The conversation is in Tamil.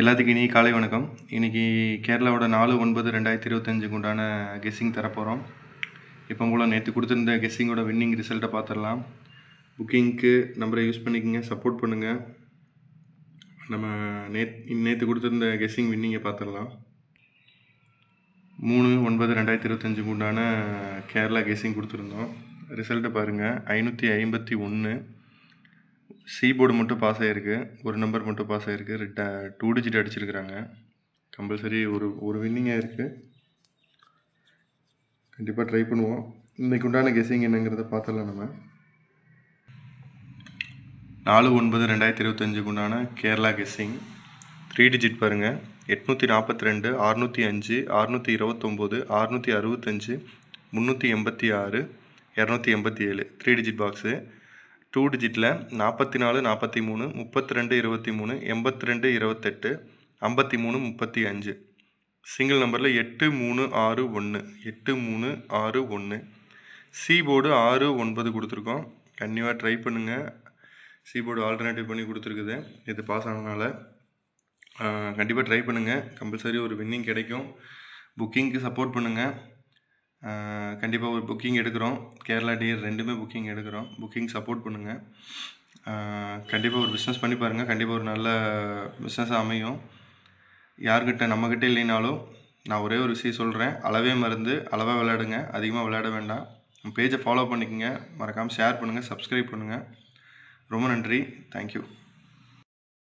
எல்லாத்துக்கும் இனி காலை வணக்கம். இன்றைக்கி கேரளாவோட நாலு ஒன்பது ரெண்டாயிரத்தி இருபத்தஞ்சுக்கு உண்டான கெஸ்ஸிங் தரப்போகிறோம் இப்போ போல் நேற்று கொடுத்துருந்த கெஸ்ஸிங்கோட வின்னிங் ரிசல்ட்டை பார்த்துடலாம் புக்கிங்க்கு நம்பரை யூஸ் பண்ணிக்கோங்க சப்போர்ட் பண்ணுங்கள் நம்ம நேத் நேற்று கொடுத்துருந்த கெஸ்ஸிங் வின்னிங்கை பார்த்துடலாம் மூணு ஒன்பது ரெண்டாயிரத்தி இருபத்தஞ்சுக்கு உண்டான கேரளா கெஸ்ஸிங் கொடுத்துருந்தோம். ரிசல்ட்டை பாருங்கள் ஐநூற்றி ஐம்பத்தி ஒன்று சி போர்டு மட்டும் பாஸ் ஆகிருக்கு ஒரு நம்பர் மட்டும் பாஸ் ஆகிருக்கு ரிட்ட டூ டிஜிட் அடிச்சிருக்கிறாங்க. கம்பல்சரி ஒரு ஒரு வின்னிங்காக இருக்குது கண்டிப்பாக ட்ரை பண்ணுவோம். இன்றைக்கு உண்டான கெஸ்ஸிங் என்னங்கிறத பார்த்துடலாம் நம்ம. நாலு ஒன்பது ரெண்டாயிரத்தி இருபத்தஞ்சுக்கு உண்டான கேரளா கெஸ்ஸிங் த்ரீ டிஜிட் பாருங்கள் எட்நூற்றி நாற்பத்தி ரெண்டு அறுநூற்றி அஞ்சு அறுநூற்றி இருபத்தொம்போது அறுநூற்றி அறுபத்தஞ்சு முந்நூற்றி எண்பத்தி ஆறு இரநூத்தி எண்பத்தி ஏழு. த்ரீ டிஜிட் பாக்ஸு டூ டிஜிட்டில் நாற்பத்தி நாலு நாற்பத்தி மூணு முப்பத்தி ரெண்டு இருபத்தி மூணு எண்பத்தி ரெண்டு இருபத்தெட்டு ஐம்பத்தி மூணு முப்பத்தி அஞ்சு சிங்கிள் நம்பரில் எட்டு மூணு ஆறு ஒன்று எட்டு மூணு ஆறு ஒன்று சி போர்டு ஆறு ஒன்பது கொடுத்துருக்கோம். கண்டிப்பாக ட்ரை பண்ணுங்கள் சி போர்டு ஆல்டர்னேட்டிவ் பண்ணி கொடுத்துருக்குது. இது பாஸ் ஆனதுனால கண்டிப்பாக ட்ரை பண்ணுங்கள் கம்பல்சரி ஒரு வின்னிங் கிடைக்கும். புக்கிங்க்கு சப்போர்ட் பண்ணுங்கள் கண்டிப்பாக ஒரு புக்கிங் எடுக்கிறோம். கேரளா டியர் ரெண்டுமே புக்கிங் எடுக்கிறோம். புக்கிங் சப்போர்ட் பண்ணுங்கள் கண்டிப்பாக ஒரு பிஸ்னஸ் பண்ணி பாருங்கள் கண்டிப்பாக ஒரு நல்ல பிஸ்னஸாக அமையும். யார்கிட்ட நம்மக்கிட்ட இல்லைனாலும் நான் ஒரே ஒரு விஷயம் சொல்கிறேன் அளவே மருந்து அளவாக விளையாடுங்க. அதிகமாக விளையாட வேண்டாம். பேஜை ஃபாலோ பண்ணிக்கோங்க. மறக்காமல் ஷேர் பண்ணுங்கள் சப்ஸ்கிரைப் பண்ணுங்கள் ரொம்ப நன்றி. தேங்க்யூ